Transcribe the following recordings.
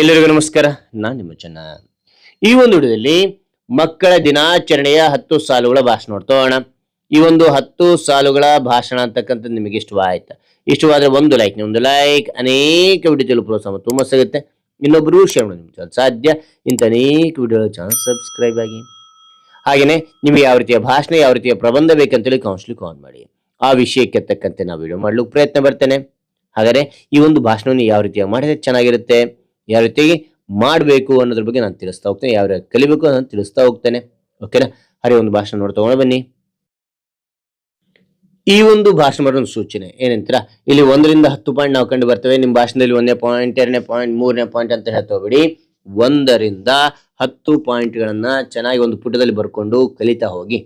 ಎಲ್ಲರಿಗೂ ನಮಸ್ಕಾರ, ನಾನು ನಿಮ್ಮ ಚೆನ್ನ. ಈ ಒಂದು ವಿಡಿಯೋದಲ್ಲಿ ಮಕ್ಕಳ ದಿನಾಚರಣೆಯ ಹತ್ತು ಸಾಲುಗಳ ಭಾಷಣ ನೋಡ್ತೋಣ ಈ ಒಂದು ಹತ್ತು ಸಾಲುಗಳ ಭಾಷಣ ಅಂತಕ್ಕಂಥದ್ದು ನಿಮಗೆ ಇಷ್ಟವಾಯ್ತ. ಇಷ್ಟವಾದ್ರೆ ಒಂದು ಲೈಕ್ ಒಂದು ಲೈಕ್ ಅನೇಕ ವಿಡಿಯೋ ತಲುಪಲು ಸಮ ತುಂಬ ಸಿಗುತ್ತೆ. ಇನ್ನೊಬ್ಬರು ಶೇರ್ ಮಾಡಿ ಚಾನಲ್ ಸಾಧ್ಯ. ಇಂಥ ಅನೇಕ ವಿಡಿಯೋ ಚಾನಲ್ ಸಬ್ಸ್ಕ್ರೈಬ್ ಆಗಿ. ಹಾಗೆಯೇ ನಿಮಗೆ ಯಾವ ರೀತಿಯ ಭಾಷಣ, ಯಾವ ರೀತಿಯ ಪ್ರಬಂಧ ಬೇಕಂತೇಳಿ ಕೌನ್ಸಿಲಿಂಗ್ ಕಾಲ್ ಮಾಡಿ. ಆ ವಿಷಯಕ್ಕೆ ತಕ್ಕಂತೆ ನಾವು ವಿಡಿಯೋ ಮಾಡಲು ಪ್ರಯತ್ನ ಬರ್ತೇನೆ ಹಾಗಾದ್ರೆ ಈ ಒಂದು ಭಾಷಣವನ್ನು ಯಾವ ರೀತಿಯಾಗಿ ಮಾಡಿದ್ರೆ ಚೆನ್ನಾಗಿರುತ್ತೆ? ಯಾವ ರೀತಿಯಾಗಿ ಮಾಡಬೇಕು ಅನ್ನೋದ್ರ ಬಗ್ಗೆ ನಾನು ತಿಳಿಸ್ತಾ ಹೋಗ್ತೇನೆ, ಯಾವ ರೀತಿ ಕಲಿಬೇಕು ನಾನು ತಿಳಿಸ್ತಾ ಹೋಗ್ತೇನೆ. ಓಕೆನಾ ಹರಿ ಒಂದು ಭಾಷಣ ನೋಡ್ತಾ ಬನ್ನಿ. ಈ ಒಂದು ಭಾಷಣ ಮಾಡೋ ಒಂದು ಸೂಚನೆ. ಏನಂತೀರಾ? ಇಲ್ಲಿ ಒಂದರಿಂದ ಹತ್ತು ಪಾಯಿಂಟ್ ನಾವು ಕಂಡು ಬರ್ತೇವೆ. ನಿಮ್ಮ ಭಾಷಣದಲ್ಲಿ ಒಂದೇ ಪಾಯಿಂಟ್ ಎರಡನೇ ಪಾಯಿಂಟ್ ಮೂರನೇ ಪಾಯಿಂಟ್ ಅಂತ ಹೇಳ್ತಾ ಹೋಗ್ಬಿಡಿ ಒಂದರಿಂದ ಹತ್ತು ಪಾಯಿಂಟ್ಗಳನ್ನ ಚೆನ್ನಾಗಿ ಒಂದು ಪುಟದಲ್ಲಿ ಬರ್ಕೊಂಡು ಕಲಿತಾ ಹೋಗಿ.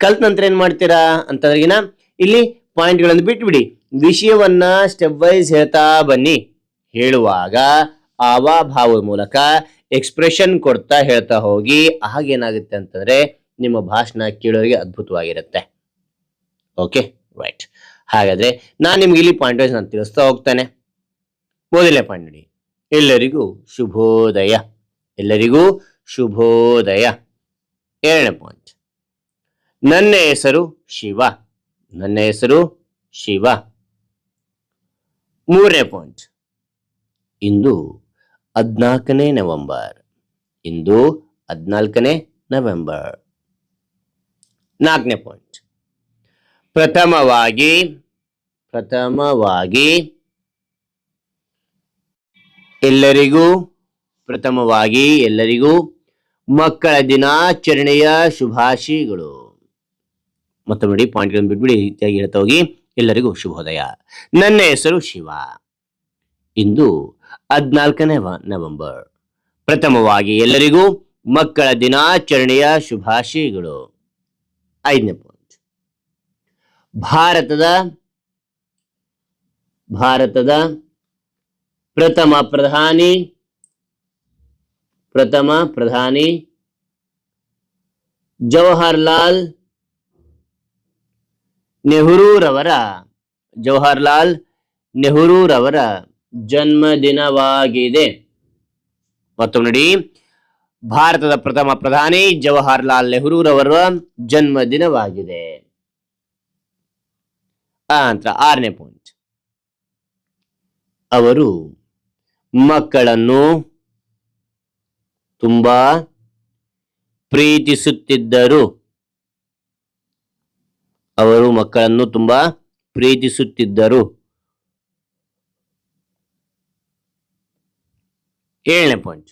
ಕಲ್ತ ನಂತರ ಏನ್ ಮಾಡ್ತೀರಾ ಅಂತಂದ್ರಿಗಿನ, ಇಲ್ಲಿ ಪಾಯಿಂಟ್ಗಳನ್ನು ಬಿಟ್ಬಿಡಿ. ವಿಷಯವನ್ನ ಸ್ಟೆಪ್ ವೈಸ್ ಹೇಳ್ತಾ ಬನ್ನಿ. ಹೇಳುವಾಗ ಆವಾಭಾವದ ಮೂಲಕ ಎಕ್ಸ್ಪ್ರೆಷನ್ ಕೊಡ್ತಾ ಹೇಳ್ತಾ ಹೋಗಿ ಆಗೇನಾಗುತ್ತೆ ಅಂತಂದ್ರೆ ನಿಮ್ಮ ಭಾಷಣ ಕೇಳೋರಿಗೆ ಅದ್ಭುತವಾಗಿರುತ್ತೆ. ಓಕೆ ರೈಟ್ ಹಾಗಾದ್ರೆ ನಾನು ನಿಮ್ಗೆ ಇಲ್ಲಿ ಪಾಯಿಂಟ್ ವೈಸ್ ನಾನು ತಿಳಿಸ್ತಾ ಹೋಗ್ತೇನೆ. ಮೊದಲನೇ ಪಾಯಿಂಟ್ ನೋಡಿ. ಎಲ್ಲರಿಗೂ ಶುಭೋದಯ. ಎಲ್ಲರಿಗೂ ಶುಭೋದಯ. ಎರಡನೇ ಪಾಯಿಂಟ್ ನನ್ನ ಹೆಸರು ಶಿವ. ನನ್ನ ಹೆಸರು ಶಿವ. ಮೂರನೇ ಪಾಯಿಂಟ್ ಇಂದು ಹದ್ನಾಲ್ಕನೇ ನವೆಂಬರ್. ಇಂದು ಹದಿನಾಲ್ಕನೇ ನವೆಂಬರ್. ನಾಲ್ಕನೇ ಪಾಯಿಂಟ್ ಪ್ರಥಮವಾಗಿ ಪ್ರಥಮವಾಗಿ ಎಲ್ಲರಿಗೂ ಪ್ರಥಮವಾಗಿ ಎಲ್ಲರಿಗೂ ಮಕ್ಕಳ ದಿನಾಚರಣೆಯ ಶುಭಾಶಯಗಳು. ಮತ್ತೊಂದು ಪಾಯಿಂಟ್ಗಳನ್ನು ಬಿಟ್ಬಿಡಿ ಹೇಳ್ತಾ ಹೋಗಿ ಎಲ್ಲರಿಗೂ ಶುಭೋದಯ. ನನ್ನ ಹೆಸರು ಶಿವ. ಇಂದು ಹದಿನಾಲ್ಕನೇ ನವೆಂಬರ್. ಪ್ರಥಮವಾಗಿ ಎಲ್ಲರಿಗೂ ಮಕ್ಕಳ ದಿನಾಚರಣೆಯ ಶುಭಾಶಯಗಳು. ಐದನೇ ಪಾಯಿಂಟ್ ಭಾರತದ ಭಾರತದ ಪ್ರಥಮ ಪ್ರಧಾನಿ ಪ್ರಥಮ ಪ್ರಧಾನಿ ಜವಾಹರ್ಲಾಲ್ ನೆಹರೂರವರ ಜವಾಹರ್ಲಾಲ್ ನೆಹರೂರವರ ಜನ್ಮದಿನವಾಗಿದೆ. ಮತ್ತೊಮ್ಮೆ ನೋಡಿ, ಭಾರತದ ಪ್ರಥಮ ಪ್ರಧಾನಿ ಜವಾಹರ್ಲಾಲ್ ನೆಹರೂರವರ ಜನ್ಮದಿನವಾಗಿದೆ. ನಂತರ ಆರನೇ ಪಾಯಿಂಟ್ ಅವರು ಮಕ್ಕಳನ್ನು ತುಂಬಾ ಪ್ರೀತಿಸುತ್ತಿದ್ದರು. ಅವರು ಮಕ್ಕಳನ್ನು ತುಂಬಾ ಪ್ರೀತಿಸುತ್ತಿದ್ದರು. ಏಳನೇ ಪಾಯಿಂಟ್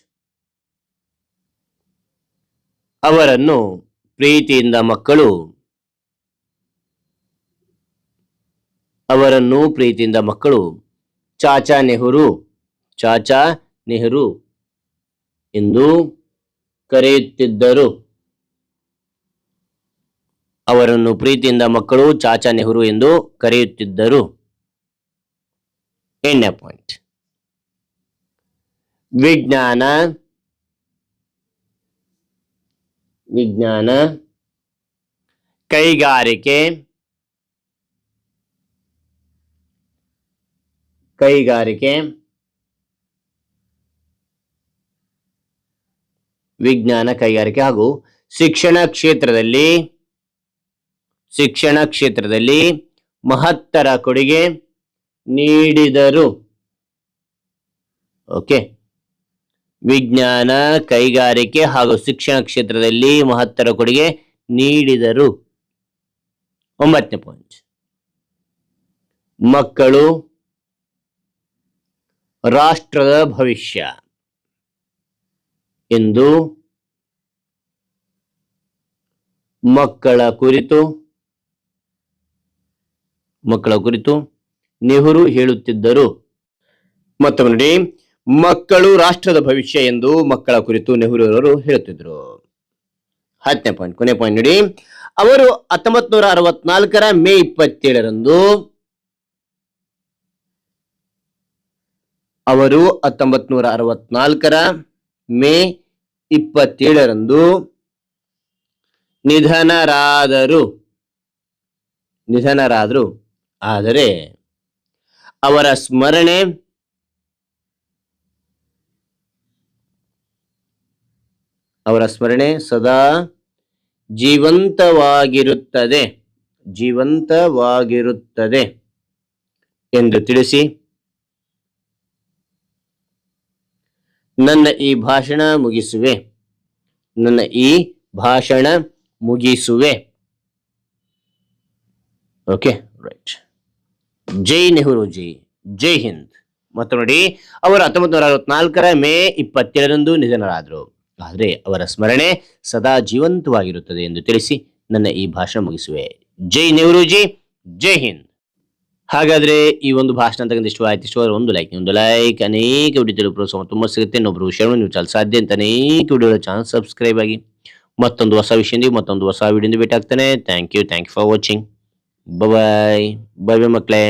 ಅವರನ್ನು ಪ್ರೀತಿಯಿಂದ ಮಕ್ಕಳು, ಅವರನ್ನು ಪ್ರೀತಿಯಿಂದ ಮಕ್ಕಳು, ಚಾಚಾ ನೆಹರು ಚಾಚಾ ನೆಹರು ಎಂದು ಕರೆಯುತ್ತಿದ್ದರು. ಅವರನ್ನು ಪ್ರೀತಿಯಿಂದ ಮಕ್ಕಳು, ಚಾಚಾ ನೆಹರು ಎಂದು ಕರೆಯುತ್ತಿದ್ದರು. ಎಣ್ಣೆ ಪಾಯಿಂಟ್ ವಿಜ್ಞಾನ. ವಿಜ್ಞಾನ. ಕೈಗಾರಿಕೆ. ಕೈಗಾರಿಕೆ. ವಿಜ್ಞಾನ, ಕೈಗಾರಿಕೆ ಹಾಗೂ ಶಿಕ್ಷಣ ಕ್ಷೇತ್ರದಲ್ಲಿ ಶಿಕ್ಷಣ ಕ್ಷೇತ್ರದಲ್ಲಿ ಮಹತ್ತರ ಕೊಡುಗೆ ನೀಡಿದರು. ಓಕೆ. ವಿಜ್ಞಾನ, ಕೈಗಾರಿಕೆ ಹಾಗೂ ಶಿಕ್ಷಣ ಕ್ಷೇತ್ರದಲ್ಲಿ ಮಹತ್ತರ ಕೊಡುಗೆ ನೀಡಿದರು. ಒಂಬತ್ತನೇ ಪಾಯಿಂಟ್ ಮಕ್ಕಳು ರಾಷ್ಟ್ರದ ಭವಿಷ್ಯ ಎಂದು ಮಕ್ಕಳ ಕುರಿತು ಮಕ್ಕಳ ಕುರಿತು ನೆಹರು ಹೇಳುತ್ತಿದ್ದರು. ಮತ್ತೊಮ್ಮೆ ಮಕ್ಕಳು ರಾಷ್ಟ್ರದ ಭವಿಷ್ಯ ಎಂದು ಮಕ್ಕಳ ಕುರಿತು ನೆಹರು ಅವರು ಹೇಳುತ್ತಿದ್ದರು. ಹತ್ತನೇ ಪಾಯಿಂಟ್, ಕೊನೆ ಪಾಯಿಂಟ್ ನೋಡಿ. ಅವರು ಹತ್ತೊಂಬತ್ ನೂರ ಅರವತ್ನಾಲ್ಕರ ಮೇ ಇಪ್ಪತ್ತೇಳರಂದು ಅವರು ಹತ್ತೊಂಬತ್ ನೂರ ಅರವತ್ನಾಲ್ಕರ ಮೇ ಇಪ್ಪತ್ತೇಳರಂದು ನಿಧನರಾದರು. ನಿಧನರಾದರು. ಆದರೆ ಅವರ ಸ್ಮರಣೆ ಅವರ ಸ್ಮರಣೆ ಸದಾ ಜೀವಂತವಾಗಿರುತ್ತದೆ. ಜೀವಂತವಾಗಿರುತ್ತದೆ ಎಂದು ತಿಳಿಸಿ. ನನ್ನ ಈ ಭಾಷಣ ಮುಗಿಸುವೆ. ನನ್ನ ಈ ಭಾಷಣ ಮುಗಿಸುವೆ. Okay, right. ಜೈ ನೆಹರೂಜಿ ಜೈ ಹಿಂದ್. ಮತ್ತು ನೋಡಿ ಅವರು ಹತ್ತೊಂಬತ್ತು ನೂರ ಅರವತ್ನಾಲ್ಕರ ಮೇ ಇಪ್ಪತ್ತೆರಡರಂದು ನಿಧನರಾದರು. ಆದರೆ ಅವರ ಸ್ಮರಣೆ ಸದಾ ಜೀವಂತವಾಗಿರುತ್ತದೆ ಎಂದು ತಿಳಿಸಿ ನನ್ನ ಈ ಭಾಷಣ ಮುಗಿಸುವೆ. ಜೈ ನೆಹರೂಜಿ, ಜೈ ಹಿಂದ್. ಹಾಗಾದ್ರೆ ಈ ಒಂದು ಭಾಷಣ ತಗೊಂಡು ಇಷ್ಟು ಆಯ್ತು ಇಷ್ಟ ಒಂದು ಲೈಕ್ ಒಂದು ಲೈಕ್ ಅನೇಕ ವಿಡಿಯೋ ಪ್ರೋತ್ಸಾಹ ತುಂಬ ಸಿಗುತ್ತೆ. ಇನ್ನೊಬ್ಬರು ವಿಷಯವನ್ನು ನೀವು ಚಾಲ್ ಸಾಧ್ಯ ಅಂತ ಅನೇಕ ವಿಡಿಯೋ ಚಾನಲ್ ಸಬ್ಸ್ಕ್ರೈಬ್ ಆಗಿ ಮತ್ತೊಂದು ಹೊಸ ವಿಷಯದಿಂದ, ಮತ್ತೊಂದು ಹೊಸ ವಿಡಿಯೋದಿಂದ ಭೇಟಿ ಆಗ್ತಾನೆ. Thank you thank you for watching bye bye ಮಕ್ಕಳೇ.